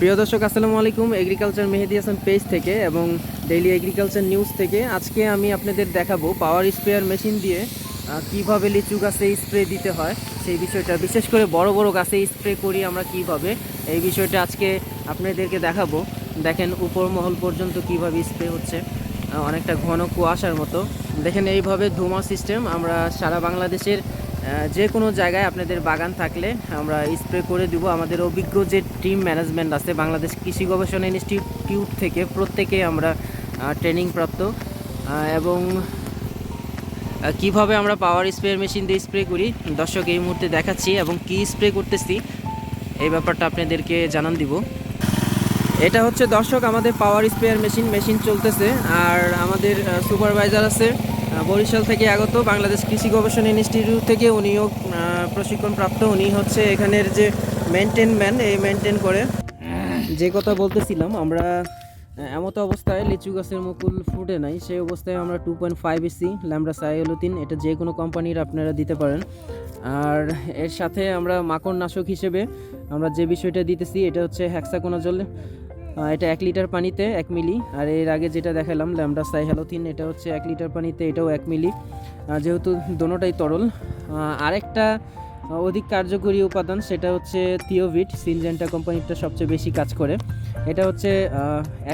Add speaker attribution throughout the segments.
Speaker 1: প্রিয় দর্শক, আসসালামু আলাইকুম। এগ্রিকালচার মেহেদি হাসান পেজ থেকে এবং ডেইলি এগ্রিকালচার নিউজ থেকে আজকে আমি আপনাদের দেখাবো পাওয়ার স্প্রেয়ার মেশিন দিয়ে কীভাবে লিচু গাছে স্প্রে দিতে হয়। সেই বিষয়টা, বিশেষ করে বড় বড় গাছে স্প্রে করি আমরা কীভাবে। এই বিষয়টা আজকে আপনাদেরকে দেখাবো। দেখেন, উপর মহল পর্যন্ত কীভাবে স্প্রে হচ্ছে। অনেকটা ঘন কুয়াশার মতো। দেখেন, এইভাবে ধুমা সিস্টেম আমরা সারা বাংলাদেশের যে কোনো জায়গায় আপনাদের বাগান থাকলে আমরা স্প্রে করে দিব। আমাদের অভিজ্ঞ যে টিম ম্যানেজমেন্ট আছে, বাংলাদেশ কৃষি গবেষণা ইনস্টিটিউট থেকে প্রত্যেকে আমরা ট্রেনিং প্রাপ্ত। এবং কীভাবে আমরা পাওয়ার স্প্রে মেশিন দিয়ে স্প্রে করি, দর্শক এই মুহূর্তে দেখাচ্ছি এবং কি স্প্রে করতেছি, এই ব্যাপারটা আপনাদেরকে জানান দিব। এটা হচ্ছে দর্শক আমাদের পাওয়ার স্প্রেয়ার মেশিন মেশিন চলতেছে। আর আমাদের সুপারভাইজার আছে বরিশাল থেকে আগত বাংলাদেশ কৃষি গবেষণা ইনস্টিটিউট থেকে উনিও আহ, প্রশিক্ষণ প্রাপ্ত উনি হচ্ছে এখানের যে মেনটেন ম্যান এই মেনটেন করে। যে কথা বলতেছিলাম আমরা এমতো অবস্থায় লিচু গাছের মুকুল ফুটে নাই সেই অবস্থায় আমরা two point five AC lambda cyhalothrin এটা যে কোনো কোম্পানির আপনারা দিতে পারেন। আর এর সাথে আমরা মাকড় নাশক হিসেবে আমরা যে বিষয়টা দিতেছি এটা হচ্ছে হ্যাক্সাকোনাজল আহ, এটা এক লিটার পানিতে এক মিলি। আর এর আগে যেটা দেখালাম ল্যামডা সাই হ্যালোথিন এটা হচ্ছে এক লিটার পানিতে, এটাও এক মিলি। যেহেতু দোনোটাই তরল আরেকটা অধিক কার্যকরী উপাদান, সেটা হচ্ছে থিওভিট সিনজেন্টা কোম্পানিটা সবচেয়ে বেশি কাজ করে। এটা হচ্ছে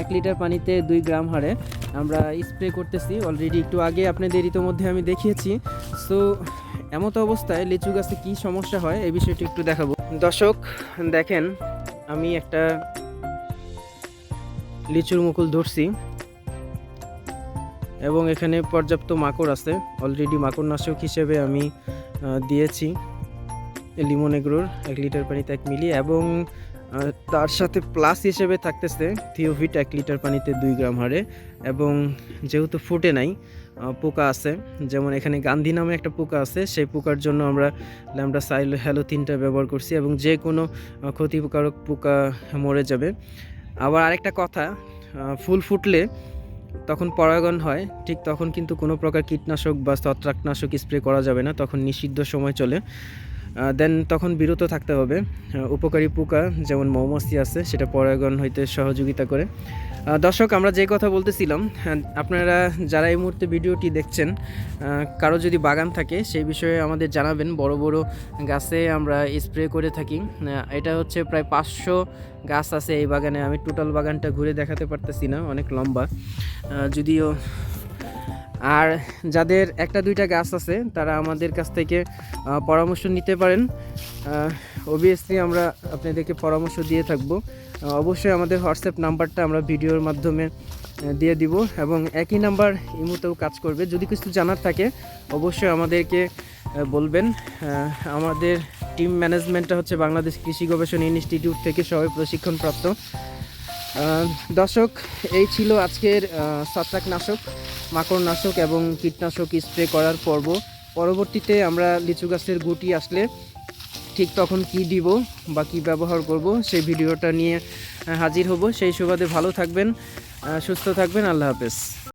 Speaker 1: এক লিটার পানিতে দুই গ্রাম হারে। আমরা স্প্রে করতেছি অলরেডি একটু আগে আপনাদের ইতোমধ্যে আমি দেখিয়েছি। সো এমতো অবস্থায় লিচু গাছে কী সমস্যা হয় এই বিষয়টি একটু দেখাবো। দর্শক, দেখেন, আমি একটা লিচুর মুকুল ধরছি। এবং এখানে পর্যাপ্ত মাকড় আছে। অলরেডি মাকড় নাশক হিসেবে আমি দিয়েছি। লিমন এগ্রোর এক লিটার পানিতে এক মিলি এবং তার সাথে প্লাস হিসেবে থাকতেছে থিওভিট এক লিটার পানিতে দুই গ্রাম হারে এবং যেহেতু ফুটে নাই পোকা আছে। যেমন এখানে গান্ধী নামে একটা পোকা আছে। সেই পোকার জন্য আমরা ল্যামডা সাইল হ্যালোথিনটা ব্যবহার করছি এবং যে কোনো ক্ষতিকারক পোকা মরে যাবে। আবার আরেকটা কথা ফুল ফুটলে তখন পরাগণ হয়, ঠিক তখন কিন্তু কোনো প্রকার কীটনাশক বা ছত্রাকনাশক স্প্রে করা যাবে না, তখন নিষিদ্ধ সময় চলে। দেন তখন বিরত থাকতে হবে। উপকারী পোকা যেমন মৌমাছি আছে সেটা পরাগন হইতে সহযোগিতা করে। দর্শক আমরা যে কথা বলতেছিলাম হ্যাঁ, আপনারা যারা এই মুহূর্তে ভিডিওটি দেখছেন কারও যদি বাগান থাকে সেই বিষয়ে আমাদের জানাবেন। বড় বড় গাছে আমরা স্প্রে করে থাকি। এটা হচ্ছে প্রায় পাঁচশো গাছ আছে এই বাগানে। আমি টোটাল বাগানটা ঘুরে দেখাতে পারতেছি না অনেক লম্বা। যদিও আর যাদের একটা দুইটা গাছ আছে, তারা আমাদের কাছ থেকে পরামর্শ নিতে পারেন। অবভিয়াসলি আমরা আপনাদেরকে পরামর্শ দিয়ে থাকব। অবশ্যই আমাদের হোয়াটসঅ্যাপ নাম্বারটা আমরা ভিডিওর মাধ্যমে দিয়ে দিব এবং একই নাম্বার ইমুতেও কাজ করবে। যদি কিছু জানার থাকে, অবশ্যই আমাদেরকে বলবেন। আমাদের টিম ম্যানেজমেন্টটা হচ্ছে বাংলাদেশ কৃষি গবেষণা ইনস্টিটিউট থেকে সবাই প্রশিক্ষণপ্রাপ্ত। দর্শক, এই ছিল আজকের ছত্রাকনাশক, মাকড়নাশক এবং কীটনাশক স্প্রে করার পর্ব। পরবর্তীতে আমরা লিচু গাছের গুটি আসলে ঠিক তখন কি দিব বা কী ব্যবহার করব সেই ভিডিওটা নিয়ে হাজির হব। সেই সুবাদে ভালো থাকবেন সুস্থ থাকবেন। আল্লাহ হাফেজ।